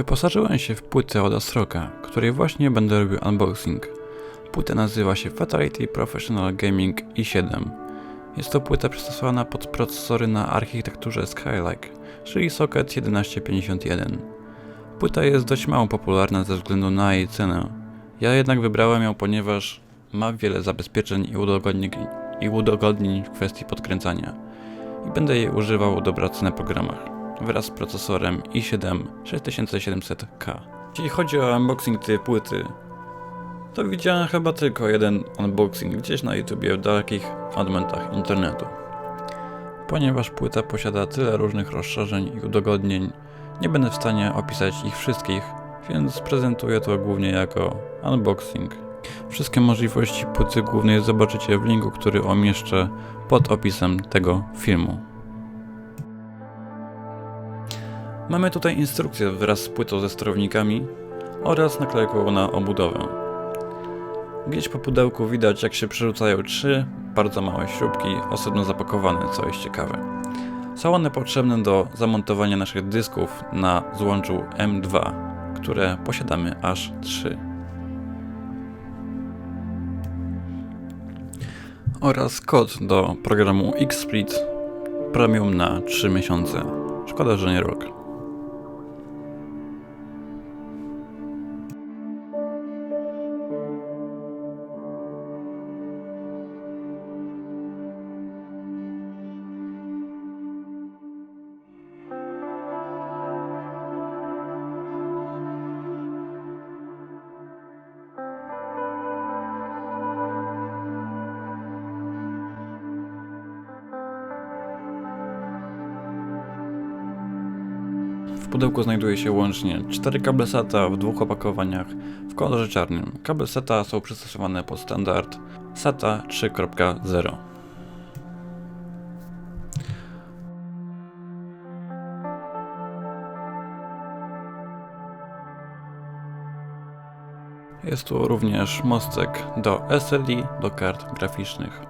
Wyposażyłem się w płytę od Astroka, której właśnie będę robił unboxing. Płyta nazywa się Fatality Professional Gaming i7. Jest to płyta przystosowana pod procesory na architekturze Skylake, czyli socket 1151. Płyta jest dość mało popularna ze względu na jej cenę. Ja jednak wybrałem ją, ponieważ ma wiele zabezpieczeń i udogodnień, i udogodnień w kwestii podkręcania. I będę jej używał do pracy na programach wraz z procesorem i7 6700K. Jeśli chodzi o unboxing tej płyty, to widziałem chyba tylko jeden unboxing gdzieś na YouTubie w dalekich odmętach internetu. Ponieważ płyta posiada tyle różnych rozszerzeń i udogodnień, nie będę w stanie opisać ich wszystkich, więc prezentuję to głównie jako unboxing. Wszystkie możliwości płyty głównej zobaczycie w linku, który umieszczę pod opisem tego filmu. Mamy tutaj instrukcję wraz z płytą ze sterownikami oraz naklejką na obudowę. Gdzieś po pudełku widać jak się przerzucają trzy bardzo małe śrubki osobno zapakowane, co jest ciekawe. Są one potrzebne do zamontowania naszych dysków na złączu M2, które posiadamy aż 3. Oraz kod do programu XSplit premium na 3 miesiące. Szkoda, że nie rok. Pudełku znajduje się łącznie 4 kable SATA w dwóch opakowaniach w kolorze czarnym. Kable SATA są przystosowane pod standard SATA 3.0. Jest tu również mostek do SLI do kart graficznych.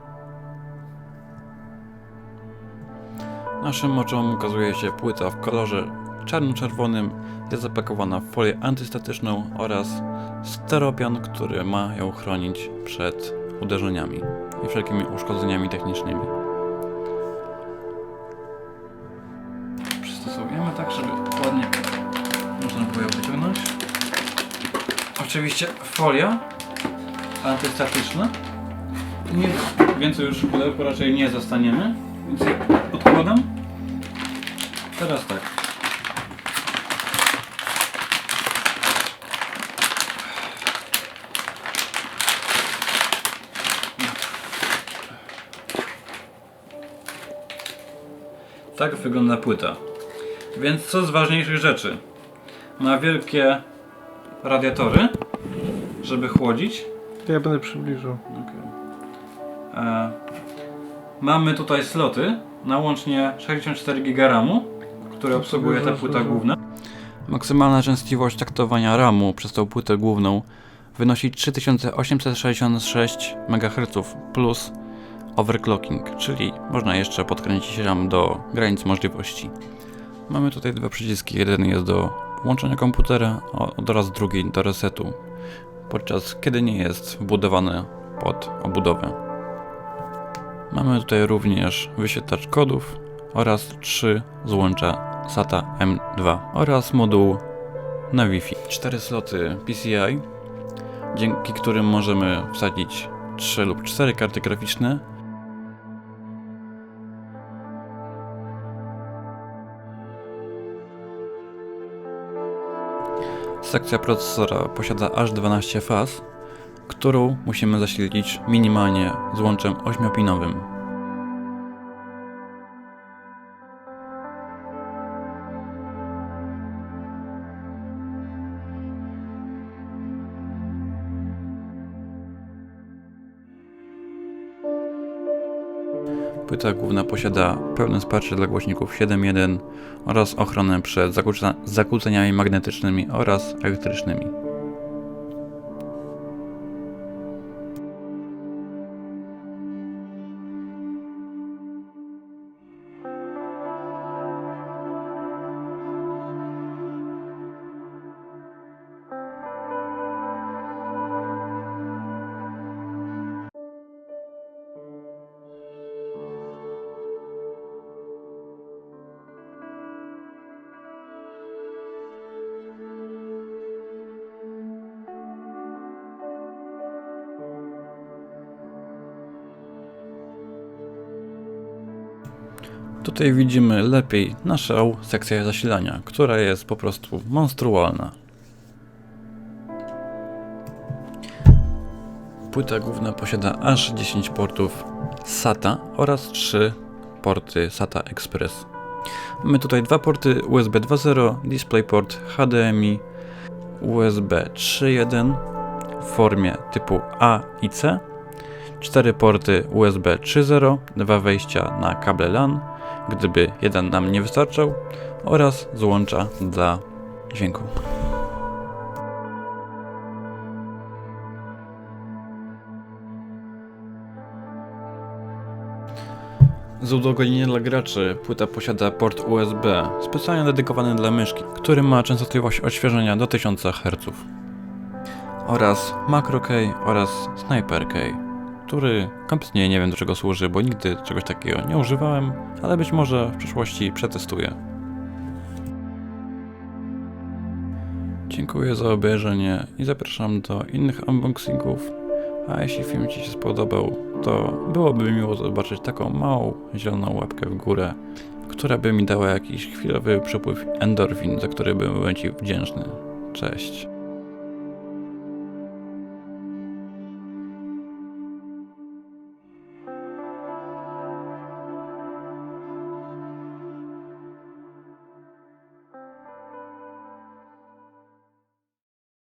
Naszym oczom ukazuje się płyta w kolorze czarno-czerwonym, jest zapakowana w folię antystatyczną oraz steropian, który ma ją chronić przed uderzeniami i wszelkimi uszkodzeniami technicznymi. Przystosujemy tak, żeby ładnie można było ją wyciągnąć. Oczywiście folia antystatyczna. Nie, więcej już pudełku raczej nie zostaniemy, więc odkładam. Teraz tak. Tak wygląda płyta. Więc co z ważniejszych rzeczy? Ma wielkie radiatory, żeby chłodzić. To ja będę przybliżył. E, mamy tutaj sloty na łącznie 64 GB RAMu, które obsługuje ta płyta główna. Maksymalna częstotliwość taktowania RAMu przez tą płytę główną wynosi 3866 MHz plus overclocking, czyli można jeszcze podkręcić RAM do granic możliwości. Mamy tutaj dwa przyciski, jeden jest do włączenia komputera oraz drugi do resetu, podczas kiedy nie jest wbudowany pod obudowę. Mamy tutaj również wyświetlacz kodów oraz trzy złącza SATA M2 oraz moduł na Wi-Fi. Cztery sloty PCI, dzięki którym możemy wsadzić 3 lub 4 karty graficzne. Sekcja procesora posiada aż 12 faz, którą musimy zasilić minimalnie złączem 8-pinowym. Płyta główna posiada pełne wsparcie dla głośników 7.1 oraz ochronę przed zakłóceniami magnetycznymi oraz elektrycznymi. Tutaj widzimy lepiej naszą sekcję zasilania, która jest po prostu monstrualna. Płyta główna posiada aż 10 portów SATA oraz 3 porty SATA Express. Mamy tutaj dwa porty USB 2.0, DisplayPort HDMI, USB 3.1 w formie typu A i C, cztery porty USB 3.0, dwa wejścia na kable LAN, gdyby jeden nam nie wystarczał, oraz złącza dla dźwięku. Z udogodnienia dla graczy płyta posiada port USB specjalnie dedykowany dla myszki, który ma częstotliwość odświeżenia do 1000 Hz. Oraz Macro Key oraz Sniper Który kompletnie nie wiem do czego służy, bo nigdy czegoś takiego nie używałem, ale być może w przyszłości przetestuję. Dziękuję za obejrzenie i zapraszam do innych unboxingów. A jeśli film Ci się spodobał, to byłoby miło zobaczyć taką małą zieloną łapkę w górę, która by mi dała jakiś chwilowy przepływ endorfin, za który byłem Ci wdzięczny. Cześć.